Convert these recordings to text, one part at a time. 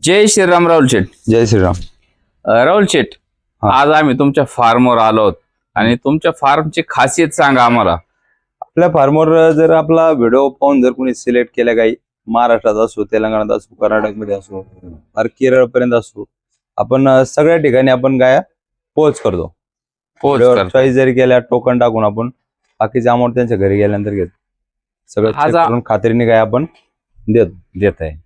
जय श्रीराम राहुल शेठ. जय श्रीराम. अ, राहुल शेठ हा. आज आम्ही तुमच्या फार्मवर आलो आहोत. आणि तुमच्या फार्मची खासियत सांगा आम्हाला. आपल्या फार्मवर जर आपला व्हिडिओ पाहून जर कोणी सिलेक्ट केल्या काही महाराष्ट्रात असो तेलंगणात असो कर्नाटकमध्ये असो अर केरळपर्यंत असो आपण अं, सगळ्या ठिकाणी आपण गाया पोच करतो. पोच. चॉईस जरी केल्या टोकन टाकून आपण बाकीचे अमाऊंट त्यांच्या घरी गेल्यानंतर घेतो. सगळं हा check जा- करून खात्रीने गाय आपण देतो देत आहे.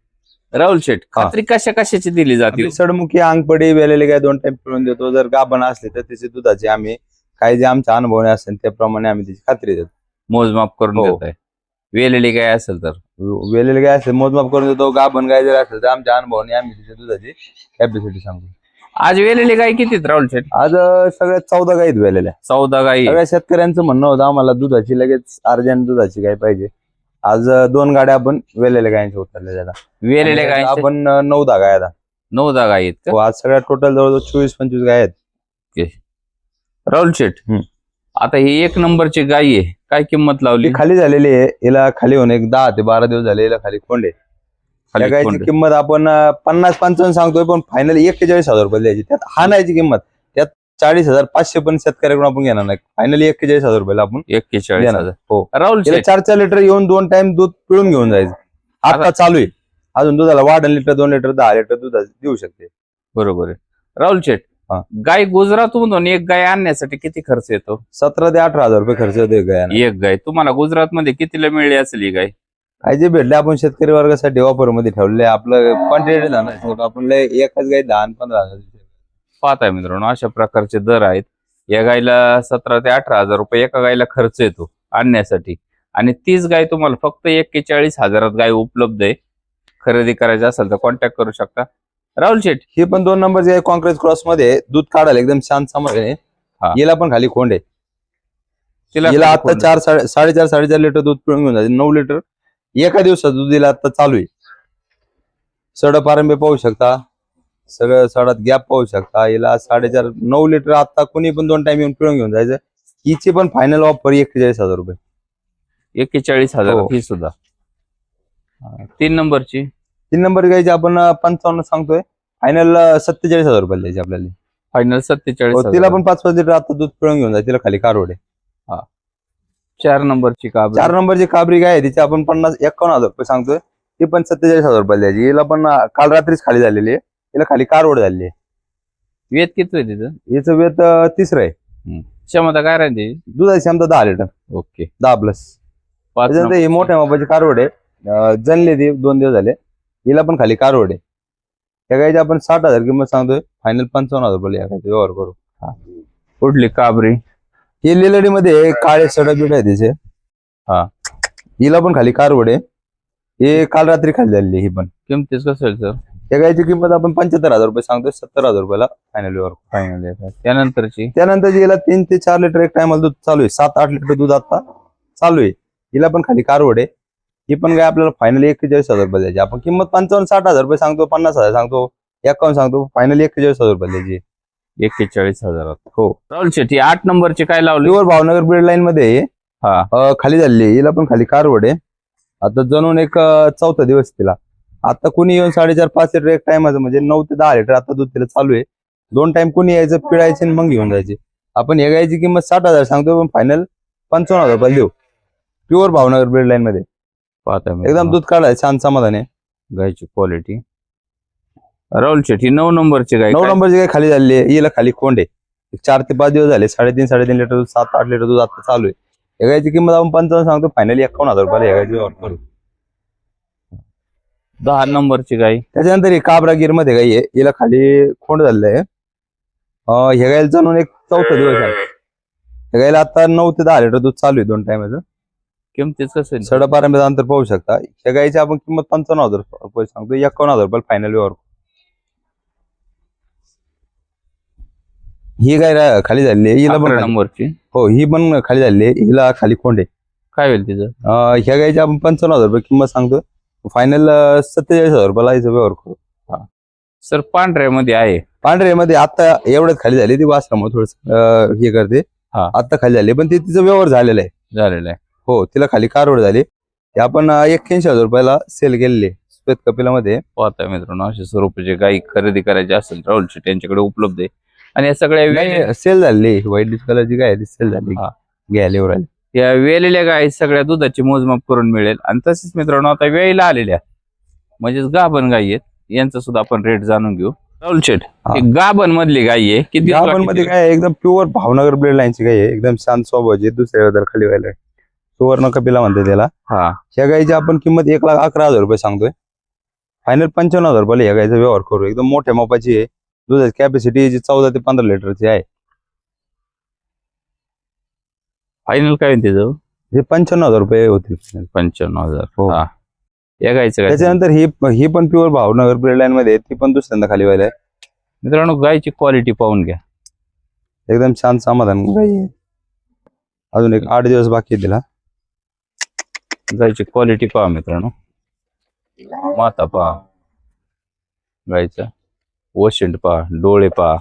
राहुल शेठ हा. खात्री कशा कशाची दिली जाते? आपली सडमुखी अंगपडी वेलेली गाय दोन टाइम पिळून देतो. जर गाभण असली तर त्याची दुधाची आम्ही काही जे आमच्या अनुभवने असेल त्याप्रमाणे आम्ही त्याची खात्री देतो. मोजमाप करून हो. देत आहे वेलेली काय असेल तर? वेलेली गाय असेल मोजमाप करून देतो. गाभण गाय जर असेल तर आमच्या अनुभवाने आम्ही तिच्या दुधाची कॅपॅसिटी सांगतो आज वेलेली गाय कितीत राहुल शेठ? आज अं, सगळ्यात चौदा गायीत वेलेल्या. चौदा गाई सगळ्या शेतकऱ्यांचं म्हणणं होतं आम्हाला दुधाची लगेच अर्जंट दुधाची गाय पाहिजे. आज दोन गाड्या आपण वेलेल्या गायांच्या उतरल्या जातात वेलेल्या गाय आपण नऊ दहा गाय आता. नऊ गाई आहेत का? हो, आज सगळ्या टोटल जवळजवळ चोवीस पंचवीस गाय आहेत. राहुल शेठ हम्म. आता ही एक नंबरची गाई आहे. काय किंमत लावली? ही खाली झालेली आहे. हिला खाली होऊन एक दहा ते बारा दिवस झाले हिला खाली कोंडे खाली गायची कोंडे. किंमत आपण अं, पन्नास पंचावन्न सांगतोय पण फायनल एक्केचाळीस हजार रुपये द्यायची. त्यात हाणायची किंमत. त्यात चाळीस हजार पाचशे पण शेतकऱ्याकडून आपण घेणार नाही. फायनली एक्केचाळीस हजार रुपयाला आपण एक्केचाळीस. हजार. हो. राहुल चार चार लिटर येऊन दोन टाइम दूध पिळून घेऊन जायचं. आता चालू आहे. अजून दुधाला वाढ लिटर दोन लिटर दहा लिटर दूध देऊ शकते. बरोबर आहे. राहुल शेठ हा. गाय गुजरातमधून एक गाय आणण्यासाठी किती खर्च येतो? सतरा ते अठरा हजार रुपये खर्च होते गायला. एक गाय. तुम्हाला गुजरात मध्ये कितीला मिळली असेल ही गाय? काय जे भेटले आपण शेतकरी वर्गासाठी ऑफरमध्ये ठेवले आपलं क्वांटिटी आपण लय एकच गाय दहा आणि पंधरा हजार पाहताय मित्रांनो अशा प्रकारचे दर आहेत. या गायला सतरा ते अठरा हजार रुपये एका गायला खर्च येतो आणण्यासाठी. आणि तीच गाय तुम्हाला फक्त एक्केचाळीस हजारात गाय उपलब्ध आहे. खरेदी करायची असेल तर कॉन्टॅक्ट करू शकता. राहुल शेठ. ही पण दोन नंबरची आहे कॉन्क्रीट क्रॉसमध्ये दूध काढायला एकदम शांत हा. हिला पण खाली खोंड आहे. तिला आता चार साडे साडेचार साडेचार लिटर दूध पिळून घेऊन जाते. नऊ लिटर. एका दिवसात दूध हिला आता चालू आहे. सड पारंबे पाहू शकता. सगळं सडात गॅप पाहू शकता. हिला साडेचार नऊ लिटर आता कोणी पण दोन टाइम येऊन पिळून घेऊन जायचं. हिची पण फायनल ऑफर एक्केचाळीस हजार रुपये. एक्केचाळीस हजार हो. ही सुद्धा. तीन नंबरची. तीन नंबर घ्यायची आपण पंचावन्न सांगतोय. फायनल सत्तेचाळीस हजार रुपये द्यायची आपल्याला. फायनल सत्तेचाळीस हो, तिला. पण पाच पाच लिटर आता दूध पिळून घेऊन जायचं तिला खाली कारवड. आहे चार नंबरची का चार नंबरची काबरी गाय आहे? तिची आपण पन्नास एकावन्न हजार रुपये सांगतोय. ती पण सत्तेचाळीस हजार रुपये द्यायची. हिला पण काल रात्रीच खाली झालेली आहे. तिला खाली कारवड आहे. वेत किती आहे तिथं? हिचं वेत अं, तिसरं आहे. क्षमता काय राहते? दुधाची क्षमता दहा लिटर. ओके. दहा प्लस पाच त्याच्यानंतर ही मोठ्या मापाची कारवड आहे. अं, जनली ती दोन दिवस झाले. हिला पण खाली कारवड आहे. त्या गायची आपण साठ हजार किंमत सांगतोय. फायनल पंचावन्न हजार रुपये या गायचे व्यवहार करू. कुठली काबरी? ही लिलडी मध्ये काळे सडक बिड आहे तिचे हा. हिला पण खाली कारवड आहे. हे काल रात्री खाली झालेली ही पण. किमतीच कसं आहे सर? या गायची किंमत आपण पंच्याहत्तर हजार रुपये सांगतोय सत्तर हजार रुपयाला फायनल. फायनल त्यानंतरची? त्यानंतर हिला तीन ते चार लिटर एक टायमाला दूध चालू आहे. सात आठ लिटर दूध आता चालू आहे. हिला पण खाली कारवड आहे. ही पण गाय आपल्याला फायनल एक्केचाळीस हजार रुपये द्यायची. आपण किंमत पंचावन्न साठ हजार रुपये सांगतो पन्नास हजार सांगतो एकावन्न सांगतो फायनल एक्केचाळीस हजार रुपये द्यायची. एक्केचाळीस हजारात. हो. राहुल शेट्टी आठ नंबरची काय लावली? प्युअर भावनगर ब्रेड लाईन मध्ये. हा. खाली झालेली आहे. हिला पण खाली कारवड आहे. आता जणून एक चौथा दिवस तिला. आता कुणी येऊन साडेचार पाच लिटर एक टाइम म्हणजे नऊ ते दहा लिटर आता दूध तिला चालू आहे. दोन टाइम कुणी यायचं पिळायचे आणि मग घेऊन जायचे. आपण हे गायची किंमत साठ हजार सांगतो पण फायनल पंचावन्न हजार रुपये देऊ. प्युअर भावनगर ब्रेड लाईन मध्ये. पाहता मी एकदम दूध काढायचं छान समाधान आहे. गायची क्वालिटी राहुल शेट्टी नऊ नंबरची गाय नऊ काय? नंबरची गाय खाली झालेली आहे. हिला खाली कोंड आहे. एक चार ते पाच दिवस झाले साडेतीन साडेतीन लिटर दूध सात आठ लिटर दूध आता चालू आहे. या गायची किंमत आपण पंचावन्न सांगतो फायनली एकावन्न हजार रुपयाला या गायची व्यवहार करू दहा नंबरची गाय त्याच्यानंतर ही काबरा गिरमध्ये गाई आहे. हिला खाली खोंड झालेलं आहे अं, ह्या गायला जाणून एक चौथा दिवस आहे. ह्या गायला आता नऊ ते दहा लिटर दूध चालू आहे दोन टायमाचं किमतीच कसं आहे? सडापारंब्याचं अंतर पाहू शकता. ह्या गायची आपण किंमत पंचावन्न हजार रुपये सांगतो. एकावन्न हजार रुपये फायनल व्यवहार. ही गाय रा- खाली झालेली आहे. हिला पण अकरा नंबरची. हो ही पण खाली झालेली आहे. हिला खाली खोंड आहे. काय होईल तिचं? अं, ह्या गायची आपण पंचावन्न हजार रुपये किंमत सांगतो. फायनल सत्तेचाळीस हजार रुपयाला हिचं व्यवहार करू. सर पांढऱ्यामध्ये आहे. पांढऱ्यामध्ये आता एवढ्यात खाली झाली ती वासरामुळे थोडस हे करते. हा. आता खाली झाली पण ते तिचा व्यवहार झालेला आहे. झालेलं आहे. हो तिला खाली कारवड झाली. ते आपण एक्क्याऐंशी हजार रुपयाला सेल केलेली श्वेत कपिलामध्ये. पाहता मित्रांनो अशा स्वरूपाची गाई खरेदी करायची असेल राहुल शेट यांच्याकडे उपलब्ध आहे. आणि या सगळ्या सेल झाली व्हाईट कलरची गाय सेल झाली. हा. घ्यायला राहिले. या वेलेल्या गायी सगळ्या दुधाची मोजमाप करून मिळेल. आणि तसेच मित्रांनो आता वेळेला आलेल्या म्हणजेच गाभण गायी आहेत यांचा सुद्धा आपण रेट जाणून घेऊ. राहुल शेठ. ही. गाभण मधली गायी आहे किती गाभणमध्ये काय आहे, एकदम प्युअर भावनगर ब्लेड लाईनची गाय आहे एकदम शांत स्वभावाची दुसऱ्या दर खाली व्हायला. सुवर्ण कपिला म्हणते त्याला. हा. ह्या गायीची आपण किंमत एक लाख अकरा हजार रुपये सांगतोय. फायनल पंच्याण्णव हजार रुपये ह्या गायीचा व्यवहार करू. एकदम मोठ्या मापाची आहे. दुधाची कॅपॅसिटी जी चौदा ते पंधरा लिटरची आहे. फायनल काय होईल त्याचं? हे पंच्याण्णव हजार रुपये होतील पंच्याण्णव हजार. हो. हा. या गायचं काय? त्याच्यानंतर ही ही पण प्युअर भावनगर ब्लेड लाईन मध्ये आहे, ती पण दुसऱ्यांदा खाली व्हायला आहे. मित्रांनो गायची क्वालिटी पाहून घ्या. एकदम छान समाधान. गाई. आहे अजून एक आठ दिवस बाकी आहे तिला. गायची क्वालिटी पहा मित्रांनो. माता पहा. गायचा. वशिंड पहा. डोळे पहा.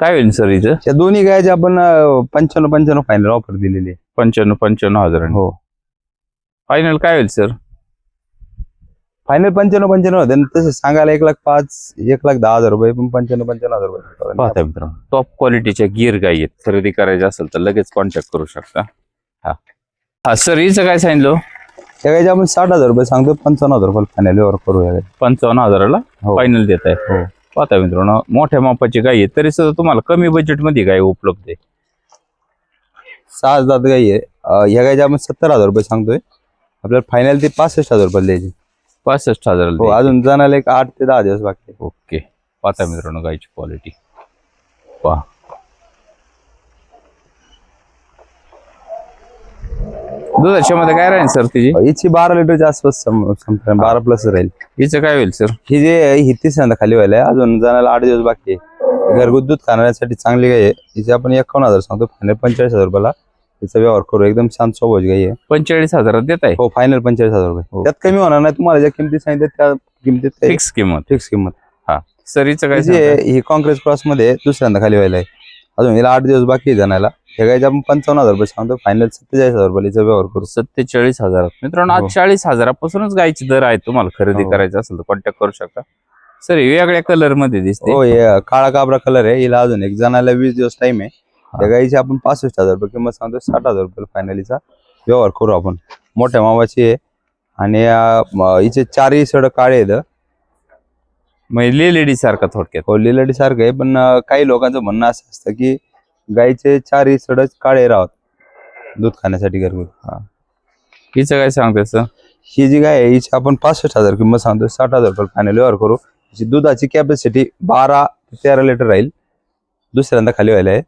काय होईल सर हिचं या दोन्ही गायचे आपण अं, पंच्याण्णव पंच्याण्णव फायनल ऑफर दिलेली आहे. पंच्याण्णव पंच्याण्णव हजार हो. फायनल काय होईल सर? फायनल पंच्याण्णव पंच्याण्णव. होते आणि तसे सांगायला एक लाख पाच एक लाख दहा हजार रुपये पण पंच्याण्णव पंच्याण्णव हजार रुपये पाहता मित्रांनो. टॉप क्वालिटीच्या गिर गाई आहेत. खरेदी करायची असेल तर लगेच कॉन्टॅक्ट करू शकता. हा. हा सर हिचं काय सांगितलं? त्या गायचे आपण साठ हजार रुपये सांगतो पंचावन्न हजार रुपये फायनल व्यवहार करू या गायचे. पंचावन्न हजाराला हो. फायनल देत आहे हो. पाहता मित्रांनो. मोठ्या मापाची गाई आहे तरी सुद्धा तुम्हाला कमी बजेटमध्ये गाय उपलब्ध आहे. सहा हजार गाई आहे. ह्या गायचे आपण सत्तर हजार रुपये सांगतोय. आपल्याला फायनल ते पासष्ट हजार रुपये द्यायची. पासष्ट हजार हो अजून जाण्याला एक आठ ते दहा दिवस बाकी. ओके. पाहता मित्रांनो गायची क्वालिटी पहा. दुधाच्या मध्ये काय राहील सर तिची? हिची बारा लिटरच्या आसपास सम- बारा प्लस राहील. हिचं काय होईल सर? ही जे आहे, ही तिसऱ्यांदा खाली व्हायला आहे. अजून जाण्याला आठ दिवस बाकी आहे. घरगुती दूध खाण्यासाठी चांगली गाय आहे. हिचे आपण एकावन्न हजार सांगतो फायनल पंचेचाळीस हजार रुपयाला तिचा व्यवहार करू. एकदम छान स्वभावाची गाई आहे. पंचेचाळीस हजारात देत आहे? हो फायनल पंचेचाळीस हजार रुपये. हो. त्यात कमी होणार नाही. तुम्हाला ज्या किमती सांगितल्या त्या किमतीत फिक्स किंमत. फिक्स किंमत. हा. सर हिचं काय ही जी सांगताय? आहे, ही कॉन्क्रीट क्रॉसमध्ये दुसऱ्यांदा खाली व्हायला आहे. अजून हिला आठ दिवस बाकी आहे जाण्याला. हे गायचे आपण पंचावन्न हजार रुपये सांगतो. फायनल सत्तेचाळीस हजार रुपये हिचा व्यवहार करू. सत्तेचाळीस हजारात. मित्रांनो हो. आज चाळीस हजारापासूनच गायचे दर आहेत तुम्हाला खरेदी हो. करायचं असेल तर कॉन्टॅक्ट करू शकता. सर ही वेगळ्या कलरमध्ये दिसते. हो हे काळा काबरा कलर आहे. हिला अजून एक जणाला वीस दिवस टाइम आहे. त्या गाईची आपण पासष्ट हजार रुपये किंमत सांगतो साठ हजार रुपये फायनलीचा व्यवहार करू आपण. मोठ्या मामाची आहे. आणि हिचे चारही सड काळे आहेत. म्हणजे लेडी सारखा थोडक्यात. हो लिलडी सारखं आहे पण काही लोकांचं म्हणणं असं असतं की गाईचे चारही सडच काळे राहत दूध खाण्यासाठी घरगुती. हिचं काय सांगते सर ही जी गाय आहे हिची आपण पासष्ट हजार किंमत सांगतो साठ हजार रुपये फायनल व्यवहार करू. हिची दुधाची कॅपॅसिटी बारा ते तेरा लिटर राहील. दुसऱ्यांदा खाली व्हायला आहे.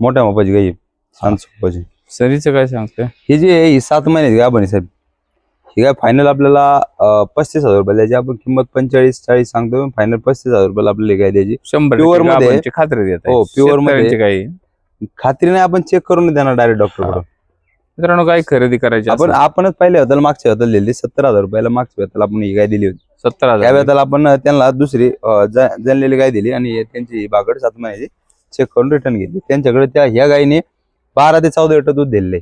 मोठ्या मापाची गाई. छान सोपाची. सर हिचं काय सांगते ही जी आहे ही सात महिन्याची गाय बनी साहेब. ही गाय फायनल आपल्याला पस्तीस हजार रुपये द्यायची. आपण किंमत पंचेचाळीस चाळीस सांगतो फायनल पस्तीस हजार रुपयाला आपल्याला गाय द्यायची? शंभर टक्के मध्ये- खात्री देत आहे हो, pure मध्ये- गाई खात्री नाही आपण चेक करून देणार डायरेक्ट डॉक्टर मित्रांनो गाय खरेदी करायची आपण आपणच पहिले होतं मागच्या होतं दिली सत्तर हजार रुपयाला मागच्या वेळेला आपण ही गाय दिली होती. सत्तर हजार. वेळेला आपण त्यांना दुसरी जनलेली गाय दिली आणि त्यांची बागड सात महिन्याची चेक करून रिटर्न घेतली. त्यांच्याकडे त्या ह्या गायीने बारा ते चौदा लिटर दूध दिले